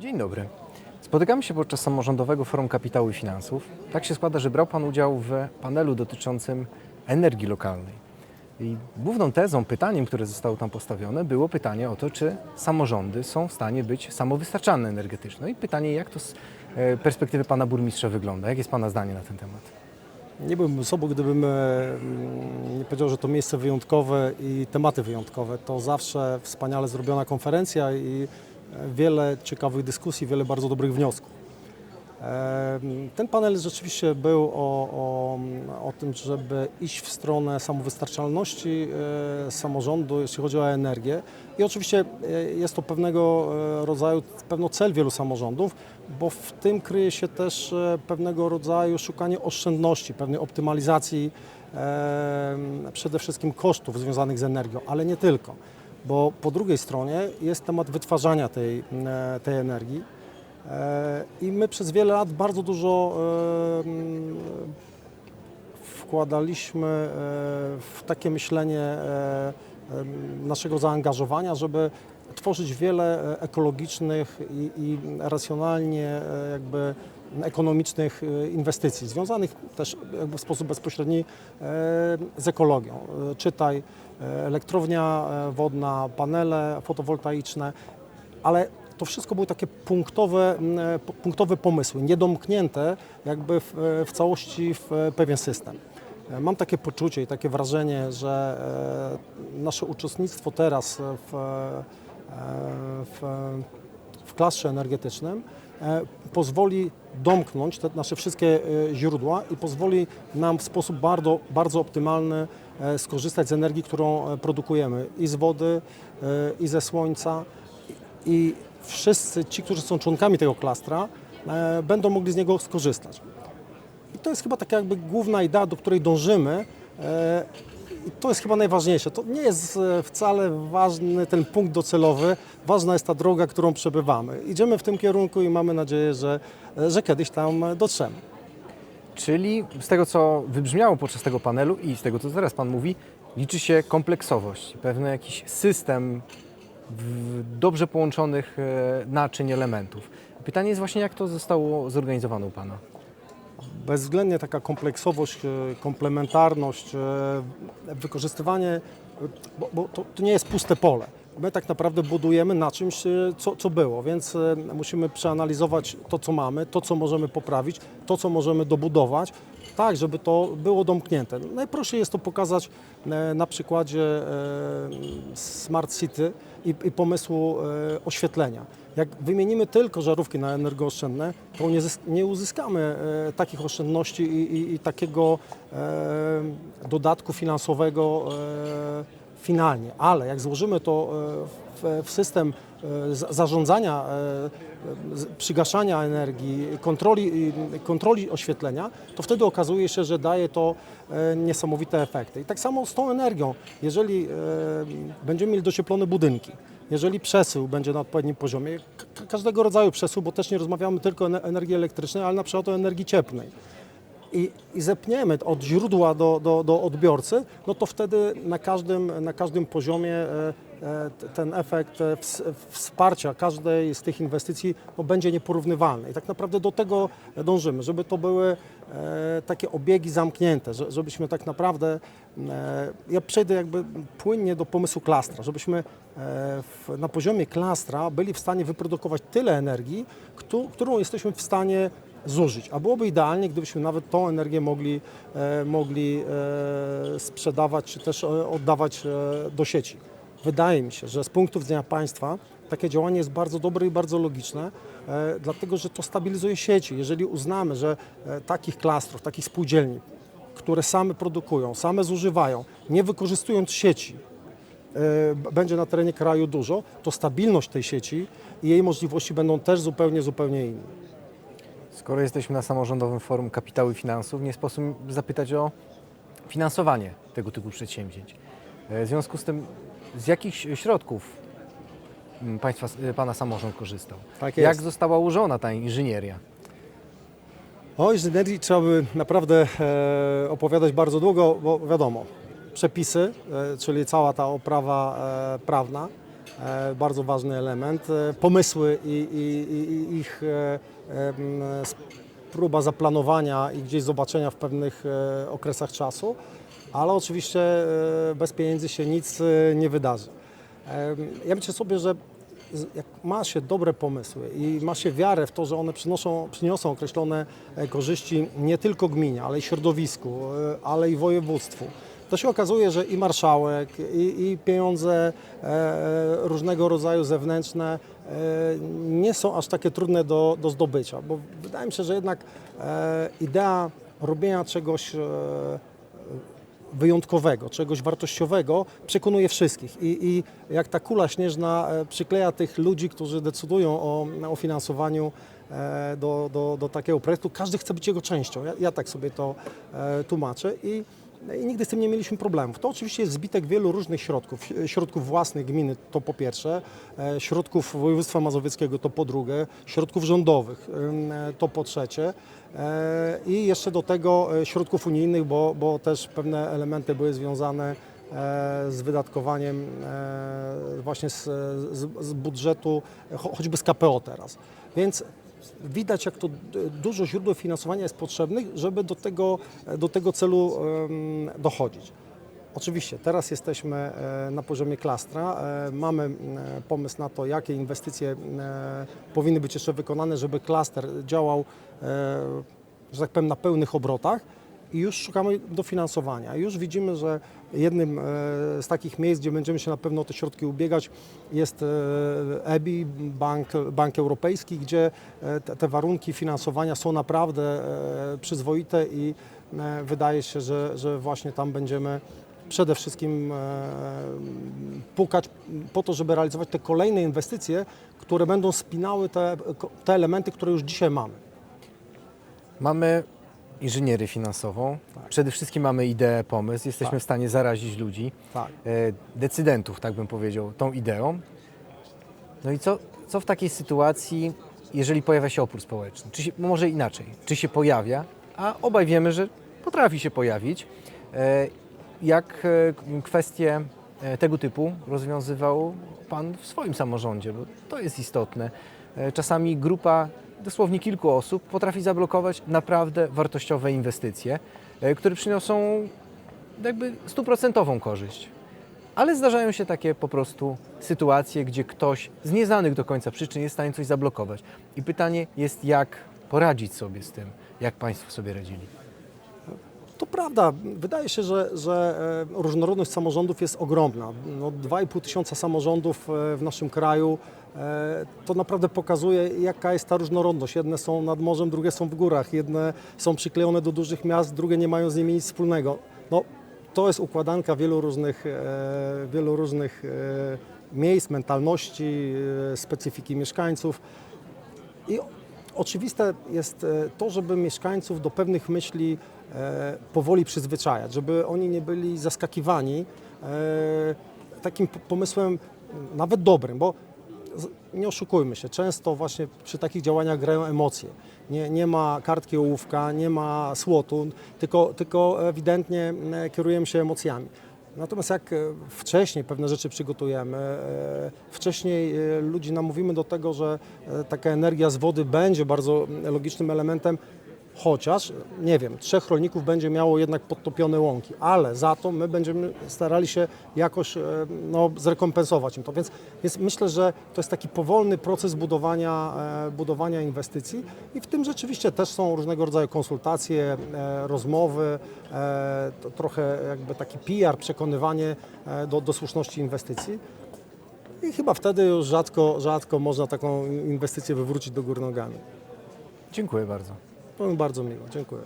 Dzień dobry. Spotykamy się podczas samorządowego Forum Kapitału i Finansów. Tak się składa, że brał Pan udział w panelu dotyczącym energii lokalnej. I główną tezą, pytaniem, które zostało tam postawione, było pytanie o to, czy samorządy są w stanie być samowystarczalne energetycznie. No i pytanie, jak to z e, perspektywy Pana burmistrza wygląda? Jak jest Pana zdanie na ten temat? Nie byłbym sobą, gdybym e, nie powiedział, że to miejsce wyjątkowe i tematy wyjątkowe. To zawsze wspaniale zrobiona konferencja i wiele ciekawych dyskusji, wiele bardzo dobrych wniosków. Ten panel rzeczywiście był o, o, o tym, żeby iść w stronę samowystarczalności e, samorządu, jeśli chodzi o energię. I oczywiście e, jest to pewnego e, rodzaju, pewno cel wielu samorządów, bo w tym kryje się też pewnego rodzaju szukanie oszczędności, pewnej optymalizacji przede wszystkim kosztów związanych z energią, ale nie tylko. Bo po drugiej stronie jest temat wytwarzania tej, e, tej energii. E, I my przez wiele lat bardzo dużo e, wkładaliśmy w takie myślenie naszego zaangażowania, żeby tworzyć wiele ekologicznych i, i racjonalnie jakby ekonomicznych e, inwestycji, związanych też w sposób bezpośredni e, z ekologią. E, Czytaj elektrownia wodna, panele fotowoltaiczne, ale to wszystko były takie punktowe, punktowe pomysły, niedomknięte jakby w, w całości w pewien system. Mam takie poczucie i takie wrażenie, że nasze uczestnictwo teraz w, w klastrze energetycznym e, pozwoli domknąć te nasze wszystkie e, źródła i pozwoli nam w sposób bardzo, bardzo optymalny e, skorzystać z energii, którą produkujemy i z wody, i ze słońca i wszyscy ci, którzy są członkami tego klastra, będą mogli z niego skorzystać. I to jest chyba taka jakby główna idea, do której dążymy. I to jest chyba najważniejsze. To nie jest e, wcale ważny ten punkt docelowy, ważna jest ta droga, którą przebywamy. Idziemy w tym kierunku i mamy nadzieję, że, e, że kiedyś tam dotrzemy. Czyli z tego, co wybrzmiało podczas tego panelu i z tego, co teraz Pan mówi, liczy się kompleksowość, pewny jakiś system dobrze połączonych e, naczyń, elementów. Pytanie jest właśnie, jak to zostało zorganizowane u Pana? Bezwzględnie taka kompleksowość, e, komplementarność, e, wykorzystywanie, e, bo, bo to, to nie jest puste pole. My tak naprawdę budujemy na czymś, co, co było, więc musimy przeanalizować to, co mamy, to, co możemy poprawić, to, co możemy dobudować, tak, żeby to było domknięte. Najprościej jest to pokazać e, na przykładzie e, Smart City i, pomysłu e, oświetlenia. Jak wymienimy tylko żarówki na energooszczędne, to nie, zysk- nie uzyskamy takich oszczędności i, i, i takiego dodatku finansowego finalnie. Ale jak złożymy to w, system e, za- zarządzania, e, przygaszania energii, kontroli, kontroli oświetlenia, to wtedy okazuje się, że daje to e, niesamowite efekty. I tak samo z tą energią. Jeżeli będziemy mieli docieplone budynki, jeżeli przesył będzie na odpowiednim poziomie, ka- każdego rodzaju przesył, bo też nie rozmawiamy tylko o ene- energii elektrycznej, ale na przykład o energii cieplnej i, i zepniemy od źródła do, do, do odbiorcy, no to wtedy na każdym, na każdym poziomie e, e, ten efekt e, ws- wsparcia każdej z tych inwestycji no, będzie nieporównywalny. I tak naprawdę do tego dążymy, żeby to były takie obiegi zamknięte, że, żebyśmy tak naprawdę, ja przejdę jakby płynnie do pomysłu klastra, żebyśmy na poziomie klastra byli w stanie wyprodukować tyle energii, któ- którą jesteśmy w stanie zużyć. A byłoby idealnie, gdybyśmy nawet tą energię mogli, e, mogli e, sprzedawać czy też e, oddawać do sieci. Wydaje mi się, że z punktu widzenia państwa takie działanie jest bardzo dobre i bardzo logiczne, dlatego że to stabilizuje sieci. Jeżeli uznamy, że takich klastrów, takich spółdzielni, które same produkują, same zużywają, nie wykorzystując sieci, będzie na terenie kraju dużo, to stabilność tej sieci i jej możliwości będą też zupełnie, zupełnie inne. Skoro jesteśmy na samorządowym forum kapitału i finansów, nie sposób zapytać o finansowanie tego typu przedsięwzięć. E, W związku z tym, z jakich środków mm, państwa, e, Pana samorząd korzystał? Tak Jak została ułożona ta inżynieria? O inżynierii trzeba by naprawdę e, opowiadać bardzo długo, bo wiadomo, przepisy, e, czyli cała ta oprawa e, prawna, e, bardzo ważny element. E, Pomysły i, i, i- ich e, próba zaplanowania i gdzieś zobaczenia w pewnych e, okresach czasu, ale oczywiście e, bez pieniędzy się nic e, nie wydarzy. Ja myślę sobie, że jak ma się dobre pomysły i ma się wiarę w to, że one przynoszą, przyniosą określone korzyści nie tylko gminie, ale i środowisku, ale i województwu, to się okazuje, że i marszałek, i, i pieniądze e, różnego rodzaju zewnętrzne e, nie są aż takie trudne do, do zdobycia, bo wydaje mi się, że jednak e, idea robienia czegoś e, wyjątkowego, czegoś wartościowego przekonuje wszystkich. I, I jak ta kula śnieżna e, przykleja tych ludzi, którzy decydują o, o finansowaniu e, do, do, do takiego projektu, każdy chce być jego częścią. Ja, ja tak sobie to e, tłumaczę i, i nigdy z tym nie mieliśmy problemów. To oczywiście jest zbitek wielu różnych środków. Środków własnych gminy to po pierwsze, e, środków województwa mazowieckiego to po drugie, środków rządowych e, to po trzecie. E, I jeszcze do tego środków unijnych, bo, bo też pewne elementy były związane z wydatkowaniem właśnie z, z, z budżetu, cho- choćby z KPO teraz. Więc widać, jak to dużo źródeł finansowania jest potrzebnych, żeby do tego, do tego celu dochodzić. Oczywiście, teraz jesteśmy e, na poziomie klastra. E, Mamy pomysł na to, jakie inwestycje e, powinny być jeszcze wykonane, żeby klaster działał, że tak powiem, na pełnych obrotach. I już szukamy dofinansowania. Już widzimy, że jednym e, z takich miejsc, gdzie będziemy się na pewno o te środki ubiegać, jest e, EBI, Bank, Bank Europejski, gdzie e, te, warunki finansowania są naprawdę przyzwoite i wydaje się, że, że właśnie tam będziemy przede wszystkim pukać po to, żeby realizować te kolejne inwestycje, które będą spinały te, te elementy, które już dzisiaj mamy. Mamy inżynierię finansową, przede wszystkim mamy ideę, pomysł, jesteśmy Tak. w stanie zarazić ludzi, Tak. e, decydentów, tak bym powiedział, tą ideą. No i co, co w takiej sytuacji, jeżeli pojawia się opór społeczny? Czy się, no może inaczej, czy się pojawia, a obaj wiemy, że potrafi się pojawić. E, Jak e, kwestie tego typu rozwiązywał Pan w swoim samorządzie, bo to jest istotne. Czasami grupa dosłownie kilku osób potrafi zablokować naprawdę wartościowe inwestycje, e, które przyniosą jakby stuprocentową korzyść. Ale zdarzają się takie po prostu sytuacje, gdzie ktoś z nieznanych do końca przyczyn jest w stanie coś zablokować. I pytanie jest, jak poradzić sobie z tym, jak Państwo sobie radzili. To prawda. Wydaje się, że, że e, różnorodność samorządów jest ogromna. No, 2,5 tysiąca samorządów e, w naszym kraju e, to naprawdę pokazuje, jaka jest ta różnorodność. Jedne są nad morzem, drugie są w górach, jedne są przyklejone do dużych miast, drugie nie mają z nimi nic wspólnego. No, to jest układanka wielu różnych, wielu różnych miejsc, mentalności, specyfiki mieszkańców. I oczywiste jest e, to, żeby mieszkańców do pewnych myśli e, powoli przyzwyczajać, żeby oni nie byli zaskakiwani e, takim pomysłem nawet dobrym, bo nie oszukujmy się, często właśnie przy takich działaniach grają emocje. Nie, nie ma kartki ołówka, nie ma słotu, tylko, tylko ewidentnie e, kierujemy się emocjami. Natomiast jak e, wcześniej pewne rzeczy przygotujemy, e, wcześniej e, ludzi namówimy do tego, że taka energia z wody będzie bardzo logicznym elementem, chociaż, nie wiem, trzech rolników będzie miało jednak podtopione łąki, ale za to my będziemy starali się jakoś e, no, zrekompensować im to. Więc, więc myślę, że to jest taki powolny proces budowania, e, budowania inwestycji i w tym rzeczywiście też są różnego rodzaju konsultacje, e, rozmowy, trochę jakby taki PR, przekonywanie do, do słuszności inwestycji. I chyba wtedy już rzadko, rzadko można taką inwestycję wywrócić do góry nogami. Dziękuję bardzo. Bardzo miło, dziękuję.